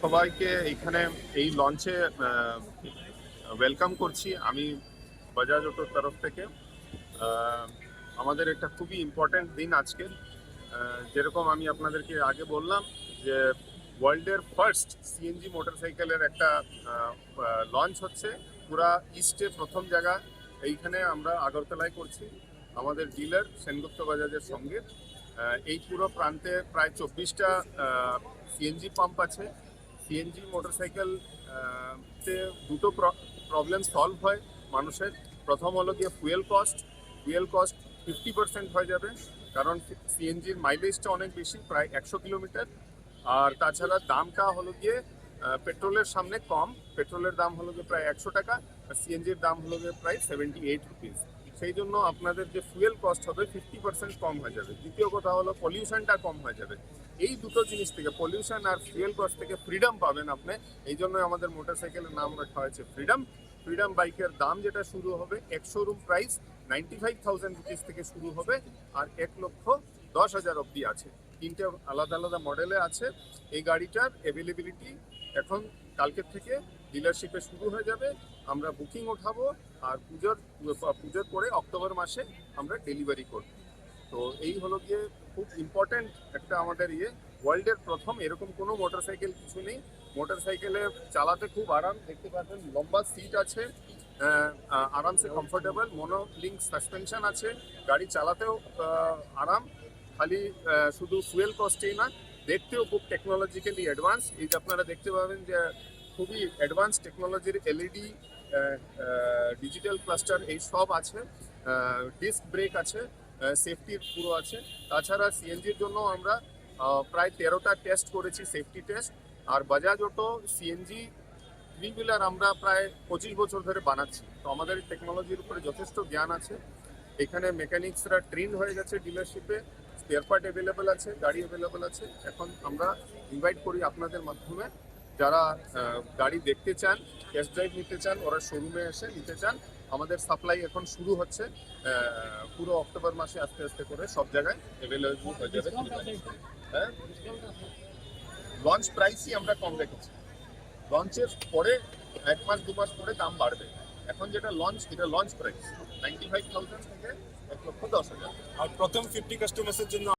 সবাইকে এইখানে এই লঞ্চে ওয়েলকাম করছি। আমি বাজাজ অটোর তরফ থেকে। আমাদের একটা খুবই ইম্পর্ট্যান্ট দিন আজকে। যেরকম আমি আপনাদেরকে আগে বললাম যে ওয়ার্ল্ডের ফার্স্ট সিএনজি মোটরসাইকেলের একটা লঞ্চ হচ্ছে। পুরা ইস্টে প্রথম জায়গা এইখানে আমরা আগরতলায় করছি। আমাদের ডিলার সেনগুপ্ত বাজাজের সঙ্গে। এই পুরো প্রান্তে প্রায় চব্বিশটা সিএনজি পাম্প আছে। সিএনজি মোটরসাইকেল তে দুটো প্রবলেম সলভ হয় মানুষের। প্রথম হলো গিয়ে fuel cost fuel cost fifty percent হয়ে যাবে, কারণ সিএনজির মাইলেজটা অনেক বেশি, প্রায় একশো কিলোমিটার। আর তাছাড়া দামটা হলো গিয়ে পেট্রোলের সামনে কম পেট্রোলের দাম হলো গিয়ে প্রায় একশো টাকা, আর সিএনজির দাম হলো গিয়ে প্রায় সেভেন্টি এইট রুপিস সেই জন্য আপনাদের যে ফুয়েল কস্ট হবে ফিফটি পার্সেন্ট কম হয়ে যাবে। দ্বিতীয় কথা হলো পলিউশনটা কম হয়ে যাবে। এই দুটো জিনিস থেকে পলিউশন আর ফুয়েল কস্ট থেকে ফ্রিডম পাবেন আপনি। এই জন্য আমাদের মোটরসাইকেলের নাম রাখা হয়েছে ফ্রিডম ফ্রিডম বাইকের দাম যেটা শুরু হবে এক showroom price ninety five thousand rupees থেকে শুরু হবে। আর এক লক্ষ দশ হাজার অবধি আছে। তিনটে আলাদা আলাদা মডেলে আছে। এই গাড়িটার অ্যাভেলেবিলিটি এখন কালকের থেকে ডিলারশিপে শুরু হয়ে যাবে। আমরা বুকিং ওঠাবো আর পুজোর পুজোর পরে অক্টোবর মাসে আমরা ডেলিভারি করব। তো এই হলো গিয়ে খুব ইম্পর্ট্যান্ট একটা আমাদের ইয়ে। ওয়ার্ল্ডের প্রথম এরকম কোনো মোটরসাইকেল কিছু নেই। মোটরসাইকেলে চালাতে খুব আরাম, দেখতে পাচ্ছেন লম্বা সিট আছে আরামসে কমফোর্টেবল মনো লিঙ্ক সাসপেনশন আছে। গাড়ি চালাতেও আরাম। খালি শুধু ফুয়েল কস্টেই না দেখতেও খুব টেকনোলজিক্যালি অ্যাডভান্স এই যে আপনারা দেখতে পাবেন যে খুবই অ্যাডভান্স টেকনোলজির এলইডি ডিজিটাল ক্লাস্টার এই সব আছে। ডিস্ক ব্রেক আছে সেফটির পুরো আছে। তাছাড়া সিএনজির জন্য আমরা প্রায় তেরোটা টেস্ট করেছি সেফটি টেস্ট আর Bajaj auto CNG three wheeler আমরা প্রায় পঁচিশ বছর ধরে বানাচ্ছি। তো আমাদের টেকনোলজির উপরে যথেষ্ট জ্ঞান আছে। এখানে মেকানিক্সরা ট্রেন হয়ে গেছে ডিলারশিপে স্পেয়ার পার্ট অ্যাভেলেবেল আছে, গাড়ি অ্যাভেলেবেল আছে। এখন আমরা ইনভাইট করি আপনাদের মাধ্যমে যারা গাড়ি দেখতে চান টেস্ট ড্রাইভ নিতে চান, ওরা শোরুমে এসে নিতে চান। আমাদের সাপ্লাই এখন শুরু হচ্ছে পুরো অক্টোবর মাসে আস্তে আস্তে করে সব জায়গায় অ্যাভেলেবল হয়ে যাবে। হ্যাঁ? লঞ্চ প্রাইসই আমরা কম রেখেছি। লঞ্চের পরে এক মাস, দু মাস পরে দাম বাড়বে। এখন যেটা লঞ্চ এটা launch price ninety five thousand থেকে এক লক্ষ দশ হাজার। আর প্রথম ফিফটি কাস্টমার্সের জন্য